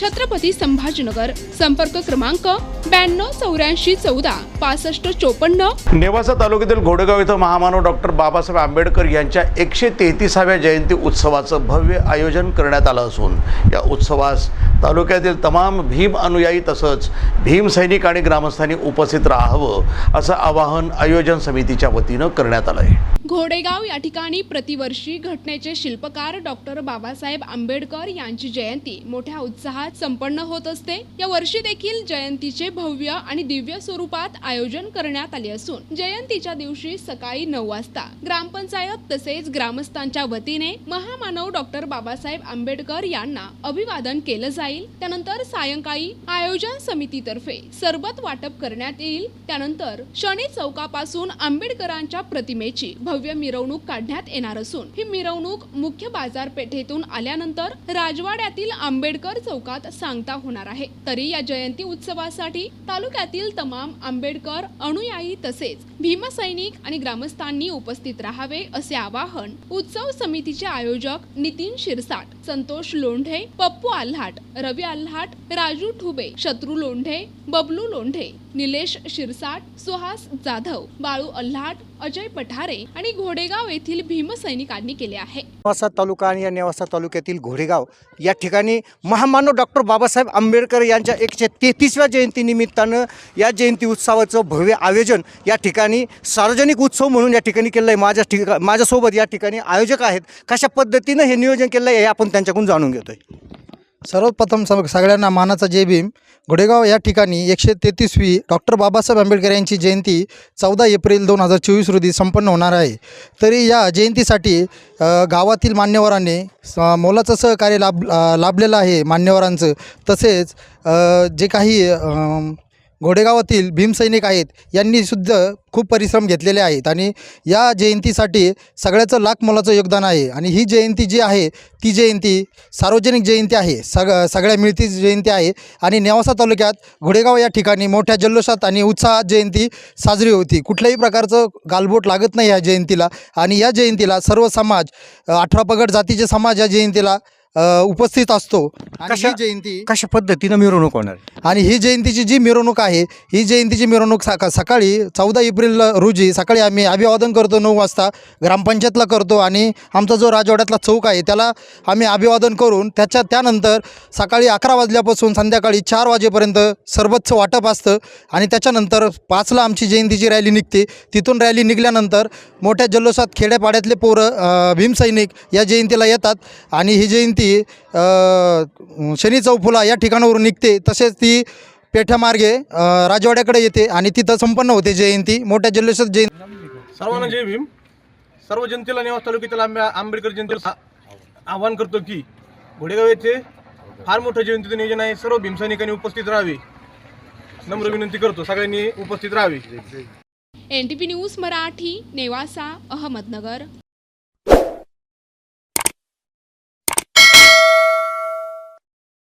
छत्रपती संभाजीनगर. संपर्क क्रमांक ब्याण्णव चौऱ्याऐंशी चौदा पासष्ट चोपन्न. नेवासा तालुक्यातील घोडेगाव इथं महामानव डॉक्टर बाबासाहेब आंबेडकर यांच्या एकशे तेहतीसाव्या जयंती उत्सवाचं भव्य आयोजन करण्यात आलं असून या उत्सवास तालुक्यातील तमाम भीम अनुयायी तसंच भीम सैनिक आणि ग्रामस्थांनी उपस्थित राहावं असं आवाहन आयोजन समितीच्या वतीनं करण्यात आलं आहे घोडेगाव या ठिकाणी प्रतिवर्षी घटनेचे शिल्पकार डॉक्टर बाबासाहेब आंबेडकर यांची जयंती मोठ्या उत्साहात संपन्न होत असते. या वर्षी देखील जयंतीचे भव्य आणि दिव्य स्वरूपात आयोजन करण्यात आले असून जयंतीच्या दिवशी सकाळी नऊ वाजता ग्रामपंचायत तसेच ग्रामस्थांच्या वतीने महामानव डॉक्टर बाबासाहेब आंबेडकर यांना अभिवादन केलं जाईल. त्यानंतर सायंकाळी आयोजन समितीतर्फे सरबत वाटप करण्यात येईल. त्यानंतर शनी चौकापासून आंबेडकरांच्या प्रतिमेची भव्य मिरवणूक काढण्यात येणार असून ही मिरवणूक मुख्य बाजारपेठेतून आल्यानंतर राजवाड्यातील आंबेडकर चौकात सांगता होणार आहे. तरी या जयंती उत्सवासाठी तालुक्यातील तमाम आंबेडकर अनुयायी तसेच भीमसैनिक आणि ग्रामस्थांनी उपस्थित राहावे असे आवाहन उत्सव समितीचे आयोजक नितीन शिरसाट संतोष लोंढे पप्पू आल्हाट रवी आल्हाट राजू ठुबे शत्रू लोंढे बबलू लोंढे निलेश शिरसाट सुहास जाधव बाळू आल्हाट अजय पठारे आणि घोडेगाव येथील भीमसैनिकांनी केले आहे. नेवासा तालुका आणि या नेवासा तालुक्यातील घोडेगाव या ठिकाणी महामानव डॉक्टर बाबासाहेब आंबेडकर यांच्या एकशे तेहतीसव्या जयंतीनिमित्तानं या जयंती उत्सवाचं भव्य आयोजन या ठिकाणी सार्वजनिक उत्सव म्हणून या ठिकाणी केलं आहे माझ्या ठिका माझ्यासोबत या ठिकाणी आयोजक आहेत. कशा पद्धतीनं हे नियोजन केलं आहे हे आपण त्यांच्याकडून जाणून घेतोय. सर्वप्रथम सग सगळ्यांना मानाचा जय भीम. घोडेगाव या ठिकाणी एकशे तेहतीसवी डॉक्टर बाबासाहेब आंबेडकर यांची जयंती चौदा एप्रिल दोन हजार चोवीस रोजी संपन्न होणार आहे. तरी या जयंतीसाठी गावातील मान्यवरांनी मोलाचं सहकार्य लाभ लाभलेलं आहे मान्यवरांचं. तसेच जे काही घोडेगावातील भीमसैनिक आहेत यांनी सुद्धा खूप परिश्रम घेतलेले आहेत आणि या जयंतीसाठी सगळ्याचं लाख मोलाचं योगदान आहे. आणि ही जयंती जी आहे ती जयंती सार्वजनिक जयंती आहे सग सगळ्या मिळती जयंती आहे. आणि नेवासा तालुक्यात घोडेगाव या ठिकाणी मोठ्या जल्लोषात आणि उत्साहात जयंती साजरी होती. कुठल्याही प्रकारचं गालबोट लागत नाही या जयंतीला. आणि या जयंतीला सर्व समाज अठरा पगड जातीचे समाज या जयंतीला अ, उपस्थित असतो. आणि कशा- ही जयंती कशा पद्धतीनं मिरवणूक होणार? आणि ही जयंतीची जी मिरवणूक आहे ही जयंतीची मिरवणूक सका सकाळी चौदा एप्रिल रोजी सकाळी आम्ही अभिवादन करतो नऊ वाजता ग्रामपंचायतला करतो आणि आमचा जो राजवाड्यातला चौक आहे त्याला आम्ही अभिवादन करून त्याच्या त्यानंतर सकाळी अकरा वाजल्यापासून संध्याकाळी चार वाजेपर्यंत सरबतचं वाटप असतं आणि त्याच्यानंतर पाचला आमची जयंतीची रॅली निघते. तिथून रॅली निघाल्यानंतर मोठ्या जल्लोषात खेड्यापाड्यातले पोरं अ, भीमसैनिक या जयंतीला येतात आणि ही जयंती अ, शनी चौफुला या ठिकाणावरून निघते. तसेच ती पेठामार्गे राजवाड्याकडे येते आणि तिथं संपन्न होते जयंती. मोठ्या जल्लोषात जयंती. सर्वांना जय भीम. सर्व जनतेला नेवास तालुक्यातील आंबे आंबेडकर जनतेला आवाहन करतो की घोडेगाव येथे फार मोठं जयंतीचं नियोजन आहे. सर्व भीमसैनिकांनी उपस्थित राहावे. नम्र विनंती करतो. सगळ्यांनी उपस्थित राहावे. N T P news Marathi Nevasa Ahmednagar.